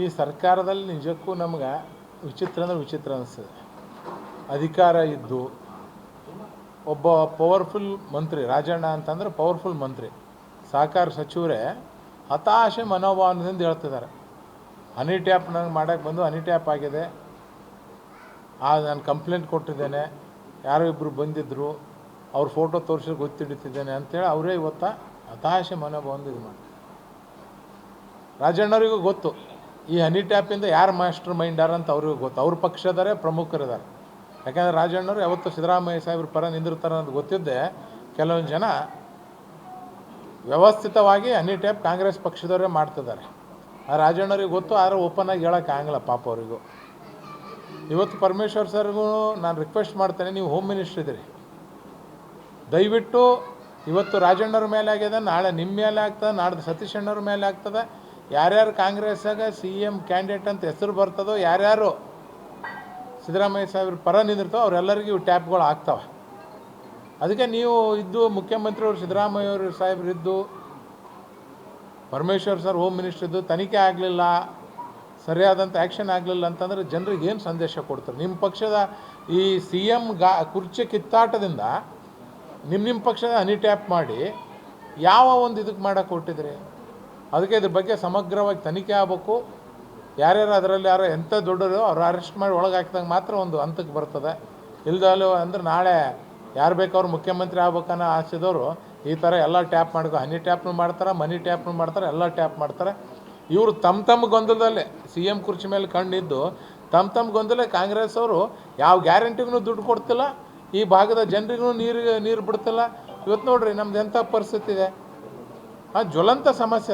ಈ ಸರ್ಕಾರದಲ್ಲಿ ನಿಜಕ್ಕೂ ನಮ್ಗೆ ವಿಚಿತ್ರ ಅಂದ್ರೆ ವಿಚಿತ್ರ ಅನಿಸ್ತದೆ ಅಧಿಕಾರ ಇದ್ದು, ಒಬ್ಬ ಪವರ್ಫುಲ್ ಮಂತ್ರಿ, ರಾಜಣ್ಣ ಅಂತಂದ್ರೆ ಪವರ್ಫುಲ್ ಮಂತ್ರಿ, ಸಹಕಾರ ಸಚಿವರೇ ಹತಾಶೆ ಮನೋಭಾವನದಿಂದ ಹೇಳ್ತಿದ್ದಾರೆ. ಹನಿ ಟ್ಯಾಪ್ ನಂಗೆ ಮಾಡೋಕ್ಕೆ ಬಂದು ಹನಿ ಟ್ಯಾಪ್ ಆಗಿದೆ. ಆ ನಾನು ಕಂಪ್ಲೇಂಟ್ ಕೊಟ್ಟಿದ್ದೇನೆ. ಯಾರೋ ಇಬ್ಬರು ಬಂದಿದ್ದರು ಅವ್ರ ಫೋಟೋ ತೋರಿಸಿ ಗೊತ್ತಿಡ್ತಿದ್ದೇನೆ ಅಂತೇಳಿ ಅವರೇ ಇವತ್ತ ಹತಾಶೆ ಮನೋಭಾವದಿಂದ ಇದು ಮಾಡ್ತಾರೆ ರಾಜಣ್ಣವರಿಗೂ ಗೊತ್ತು. ಈ ಹನಿ ಟ್ಯಾಪಿಂದ ಯಾರು ಮಾಸ್ಟರ್ ಮೈಂಡಾರ ಅಂತ ಅವ್ರಿಗೆ ಗೊತ್ತು. ಅವ್ರ ಪಕ್ಷದವರೇ ಪ್ರಮುಖರಿದ್ದಾರೆ. ಯಾಕಂದರೆ ರಾಜಣ್ಣವರು ಯಾವತ್ತು ಸಿದ್ದರಾಮಯ್ಯ ಸಾಹೇಬ್ರ ಪರ ನಿಂದಿರ್ತಾರೆ ಅಂತ ಗೊತ್ತಿದ್ದೆ ಕೆಲವೊಂದು ಜನ ವ್ಯವಸ್ಥಿತವಾಗಿ ಹನಿ ಟ್ಯಾಪ್ ಕಾಂಗ್ರೆಸ್ ಪಕ್ಷದವರೇ ಮಾಡ್ತಿದ್ದಾರೆ. ಆ ರಾಜಣ್ಣವ್ರಿಗೆ ಗೊತ್ತು, ಆದರೆ ಓಪನ್ ಆಗಿ ಹೇಳೋಕ್ಕಾಗಲ್ಲ ಪಾಪ ಅವರಿಗೂ. ಇವತ್ತು ಪರಮೇಶ್ವರ್ ಸರ್ಗೂ ನಾನು ರಿಕ್ವೆಸ್ಟ್ ಮಾಡ್ತೇನೆ, ನೀವು ಹೋಮ್ ಮಿನಿಸ್ಟ್ರ್ ಇದ್ದೀರಿ ದಯವಿಟ್ಟು ಇವತ್ತು ರಾಜಣ್ಣವ್ರ ಮೇಲೆ ಆಗಿದೆ ನಾಳೆ ನಿಮ್ಮ ಮೇಲೆ ಆಗ್ತದೆ, ನಾಡ್ದು ಸತೀಶ್ ಅಣ್ಣವ್ರ ಮೇಲೆ ಆಗ್ತದೆ ಯಾರ್ಯಾರು ಕಾಂಗ್ರೆಸ್ಸಾಗ ಸಿ ಎಂ ಕ್ಯಾಂಡಿಡೇಟ್ ಅಂತ ಹೆಸರು ಬರ್ತದೋ ಯಾರ್ಯಾರು ಸಿದ್ದರಾಮಯ್ಯ ಸಾಹೇಬ್ರ ಪರ ನಿಂದಿರ್ತೋ ಅವರೆಲ್ಲರಿಗೂ ಇವು ಟ್ಯಾಪ್ಗಳು ಆಗ್ತವೆ. ಅದಕ್ಕೆ ನೀವು ಇದ್ದು ಮುಖ್ಯಮಂತ್ರಿಯವರು ಸಿದ್ದರಾಮಯ್ಯ ಅವರು ಸಾಹೇಬ್ರು ಇದ್ದು, ಪರಮೇಶ್ವರ್ ಸರ್, ಹೋಮ್ ಮಿನಿಸ್ಟರ್ ಇದ್ದು ತನಿಖೆ ಆಗಲಿಲ್ಲ ಸರಿಯಾದಂಥ ಆ್ಯಕ್ಷನ್ ಆಗಲಿಲ್ಲ ಅಂತಂದ್ರೆ ಜನರಿಗೆ ಏನು ಸಂದೇಶ ಕೊಡ್ತಾರೆ? ನಿಮ್ಮ ಪಕ್ಷದ ಈ ಸಿ ಎಂ ಗಾ ಕುರ್ಚಿ ಕಿತ್ತಾಟದಿಂದ ನಿಮ್ಮ ನಿಮ್ಮ ಪಕ್ಷದ ಹನಿ ಟ್ಯಾಪ್ ಮಾಡಿ ಯಾವ ಒಂದು ಇದಕ್ಕೆ ಮಾಡೋಕೆ ಕೊಟ್ಟಿದ್ರಿ? ಅದಕ್ಕೆ ಇದ್ರ ಬಗ್ಗೆ ಸಮಗ್ರವಾಗಿ ತನಿಖೆ ಆಗಬೇಕು. ಯಾರ್ಯಾರು ಅದರಲ್ಲಿ ಯಾರೋ ಎಂಥ ದೊಡ್ಡರು ಅವ್ರು ಅರೆಸ್ಟ್ ಮಾಡಿ ಒಳಗೆ ಹಾಕಿದಾಗ ಮಾತ್ರ ಒಂದು ಹಂತಕ್ಕೆ ಬರ್ತದೆ. ಇಲ್ದಲ್ಲೂ ಅಂದ್ರೆ ನಾಳೆ ಯಾರು ಬೇಕವ್ರು ಮುಖ್ಯಮಂತ್ರಿ ಆಗ್ಬೇಕನ್ನೋ ಆಸೆದವರು ಈ ಥರ ಎಲ್ಲ ಟ್ಯಾಪ್ ಮಾಡ್ಕೊ, ಹನಿ ಟ್ಯಾಪ್ನು ಮಾಡ್ತಾರೆ, ಮನಿ ಟ್ಯಾಪ್ನು ಮಾಡ್ತಾರೆ, ಎಲ್ಲ ಟ್ಯಾಪ್ ಮಾಡ್ತಾರೆ. ಇವರು ತಮ್ಮ ತಮ್ಮ ಗೊಂದಲದಲ್ಲೇ ಸಿ ಎಂ ಕುರ್ಚಿ ಮೇಲೆ ಕಣ್ಣಿದ್ದು ತಮ್ಮ ತಮ್ಮ ಗೊಂದಲ ಕಾಂಗ್ರೆಸ್ ಅವರು ಯಾವ ಗ್ಯಾರಂಟಿಗೂ ದುಡ್ಡು ಕೊಡ್ತಿಲ್ಲ, ಈ ಭಾಗದ ಜನರಿಗೂ ನೀರು ನೀರು ಬಿಡ್ತಿಲ್ಲ. ಇವತ್ತು ನೋಡ್ರಿ ನಮ್ದು ಎಂಥ ಪರಿಸ್ಥಿತಿ ಇದೆ. ఆ జ్వలంత సమస్య